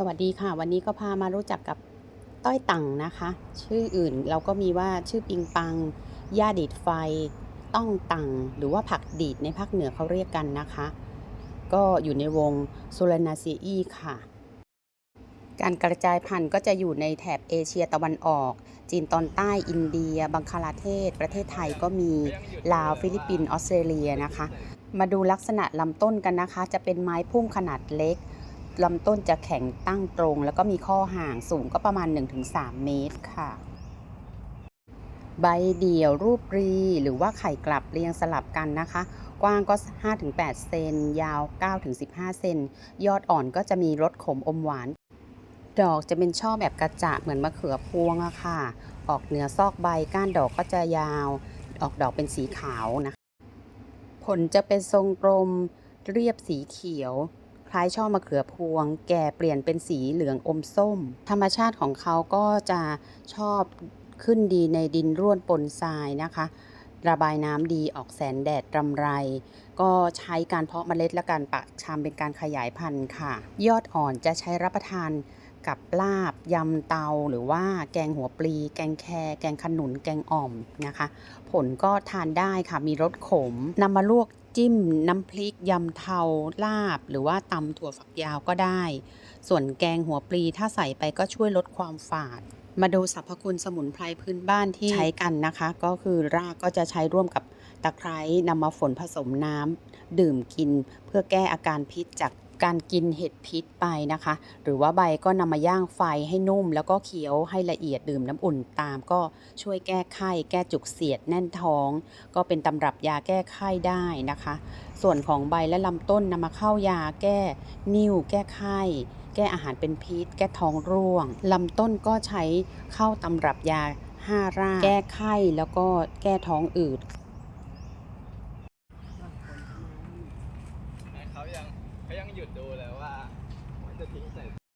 สวัสดีค่ะ วันนี้ก็พามารู้จักกับต้อยตังนะคะ ชื่ออื่นเราก็มีว่าชื่อปิงปังย่าดีดไฟ ต้องตังหรือว่าผักดีดในภาคเหนือเขาเรียกกันนะคะ ก็อยู่ในวงโซลานาซีอีค่ะ การกระจายพันธุ์ก็จะอยู่ในแถบเอเชียตะวันออก จีนตอนใต้อินเดีย บังคลาเทศ ประเทศไทยก็มีลาวฟิลิปปินส์ออสเตรเลียนะคะ มาดูลักษณะลำต้นกันนะคะ จะเป็นไม้พุ่มขนาดเล็ก ลำต้นจะแข็งตั้งตรง แล้วก็มีข้อห่างสูงก็ประมาณ 1-3 เมตรค่ะ ใบเดี่ยวรูปรี หรือว่าไข่กลับเรียงสลับกันนะคะ กว้างก็ 5-8 เซน ยาว 9-15 เซน ยอดอ่อนก็จะมีรสขมอมหวาน ดอกจะเป็นช่อแบบกระจะเหมือนมะเขือพวงอะค่ะ ออกเหนือซอกใบก้านดอกก็จะยาว ออกดอกเป็นสีขาวนะคะ ผลจะเป็นทรงกลมเรียบสีเขียว คล้ายช่อมะเขือพวง แก่เปลี่ยนเป็นสีเหลืองอมส้ม ธรรมชาติของเขาก็จะชอบขึ้นดีในดินร่วนปนทรายนะคะ ระบายน้ำดีออกแสงแดดรำไร ก็ใช้การเพาะเมล็ดและการปักชำเป็นการขยายพันธุ์ค่ะ ยอดอ่อนจะใช้รับประทาน กับลาบยำเตาหรือว่าแกงหัวปลี แกงแคแกงขนุน แกงอ่อมนะคะ ผลก็ทานได้ค่ะมีรสขมนำมาลวกจิ้มน้ำพริกยำเทาลาบ หรือว่าตำถั่วฝักยาวก็ได้ ส่วนแกงหัวปลีถ้าใส่ไปก็ช่วยลดความฝาด มาดูสรรพคุณสมุนไพรพื้นบ้านที่ใช้กันนะคะ ก็คือรากก็จะใช้ร่วมกับตะไคร้นำมาฝนผสมน้ำดื่มกินเพื่อแก้อาการพิษจาก การกินเห็ดพิษไปนะคะ หรือว่าใบก็นำมาย่างไฟให้นุ่ม แล้วก็เคี้ยวให้ละเอียดดื่มน้ำอุ่นตาม ก็ช่วยแก้ไข้ แก้จุกเสียดแน่นท้อง ก็เป็นตำรับยาแก้ไข้ได้นะคะ ส่วนของใบและลำต้นนำมาเข้ายาแก้นิ่ว แก้ไข้แก้อาหารเป็นพิษ แก้ท้องร่วงลำต้นก็ใช้เข้าตำรับยาห้ารากแก้ไข้แล้วก็แก้ท้องอืด เขายังเขายังหยุดดูเลยว่า มันจะทิ้งใส่